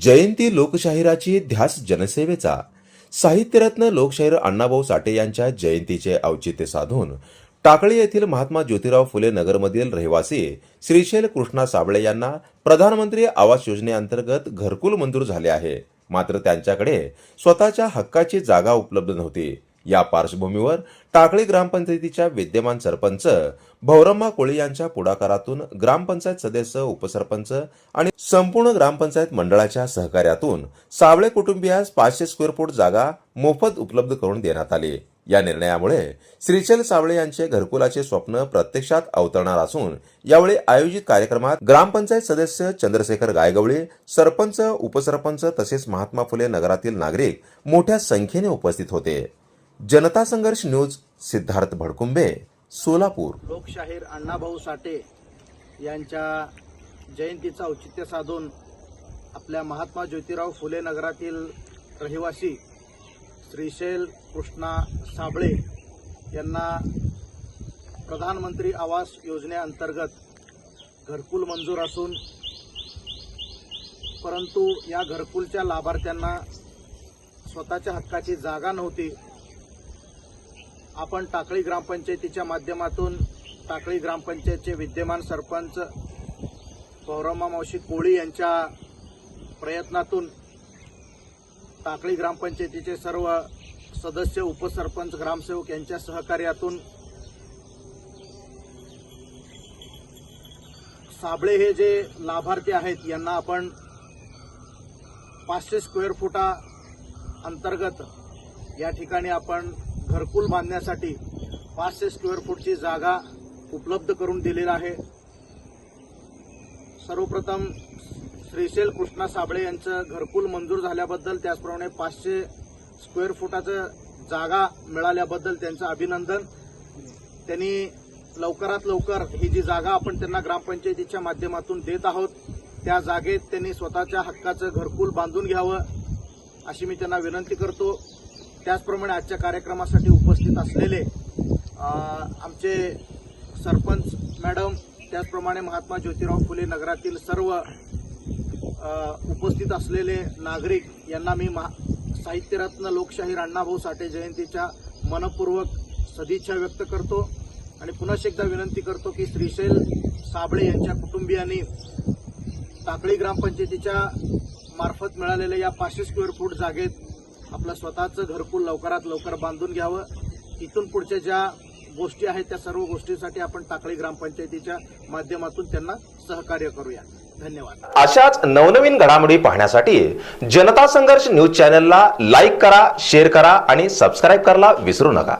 जयंती लोकशाहिराची ध्यास जनसेवेचा. साहित्यरत्न लोकशाहीर अण्णाभाऊ साठे यांच्या जयंतीचे औचित्य साधून टाकळी येथील महात्मा ज्योतिराव फुले नगरमधील रहिवासी श्रीशैल कृष्णा साबळे यांना प्रधानमंत्री आवास योजनेअंतर्गत घरकुल मंजूर झाले आहे. मात्र त्यांच्याकडे स्वतःच्या हक्काची जागा उपलब्ध नव्हती. या पार्श्वभूमीवर टाकळी ग्रामपंचायतीच्या विद्यमान सरपंच भौरम्मा कोळी यांच्या पुढाकारातून ग्रामपंचायत सदस्य उपसरपंच आणि संपूर्ण ग्रामपंचायत मंडळाच्या सहकार्यातून सावळे कुटुंबियास पाचशे स्क्वेअर फूट जागा मोफत उपलब्ध करून देण्यात आली. या निर्णयामुळे श्रीचल सावळे यांचे घरकुलाचे स्वप्न प्रत्यक्षात अवतरणार असून यावेळी आयोजित कार्यक्रमात ग्रामपंचायत सदस्य चंद्रशेखर गायगवळे सरपंच उपसरपंच तसेच महात्मा फुले नगरातील नागरिक मोठ्या संख्येने उपस्थित होते. जनता संघर्ष न्यूज सिद्धार्थ भडकुंबे सोलापूर. लोकशाहीर अण्णाभाऊ साठे यांच्या जयंतीचं औचित्य साधून आपल्या महात्मा ज्योतिराव फुले नगरातील रहिवासी श्रीशैल कृष्णा साबळे यांना प्रधानमंत्री आवास योजनेअंतर्गत घरकुल मंजूर असून परंतु या घरकुलच्या लाभार्थ्यांना स्वतःच्या हक्काची जागा नव्हती. आपण टाकळी ग्रामपंचायतीच्या माध्यमातून टाकळी ग्रामपंचायतचे विद्यमान सरपंच पौरमा मावशी कोळी यांच्या प्रयत्नातून टाकळी ग्रामपंचायतीचे सर्व सदस्य उपसरपंच ग्रामसेवक यांच्या सहकार्यातून साबळे हे जे लाभार्थी आहेत यांना आपण पाचशे स्क्वेअर फुटा अंतर्गत या ठिकाणी आपण घरकुल बांधण्यासाठी पाचशे स्क्वेअर फूटची जागा उपलब्ध करून दिलेली आहे. सर्वप्रथम श्रीशैल कृष्णा साबळे यांचं घरकुल मंजूर झाल्याबद्दल त्याचप्रमाणे पाचशे स्क्वेअर फुटाचं जागा मिळाल्याबद्दल त्यांचं अभिनंदन. त्यांनी लवकरात लवकर ही जी जागा आपण त्यांना ग्रामपंचायतीच्या माध्यमातून देत आहोत त्या जागेत त्यांनी स्वतःच्या हक्काचं घरकुल बांधून घ्यावं अशी मी त्यांना विनंती करतो. त्याचप्रमाणे आजच्या कार्यक्रमासाठी उपस्थित असलेले आमचे सरपंच मॅडम त्याचप्रमाणे महात्मा ज्योतिराव फुले नगरातील सर्व उपस्थित असलेले नागरिक यांना मी महा- साहित्यरत्न लोकशाहीर अण्णाभाऊ साठे जयंतीच्या मनपूर्वक सदिच्छा व्यक्त करतो आणि पुन्हा एकदा विनंती करतो की श्रीशैल साबळे यांच्या कुटुंबियांनी टाकळी ग्रामपंचायतीच्या मार्फत मिळालेल्या या पाचशे स्क्वेअर फूट जागेत आपलं स्वतःचं घरकुल लवकरात लवकर बांधून घ्यावं. इथून पुढच्या ज्या गोष्टी आहेत त्या सर्व गोष्टीसाठी आपण टाकळी ग्रामपंचायतीच्या माध्यमातून त्यांना सहकार्य करूया. धन्यवाद. अशाच नवनवीन घडामोडी पाहण्यासाठी जनता संघर्ष न्यूज चॅनलला लाईक करा शेअर करा आणि सबस्क्राईब करायला विसरू नका.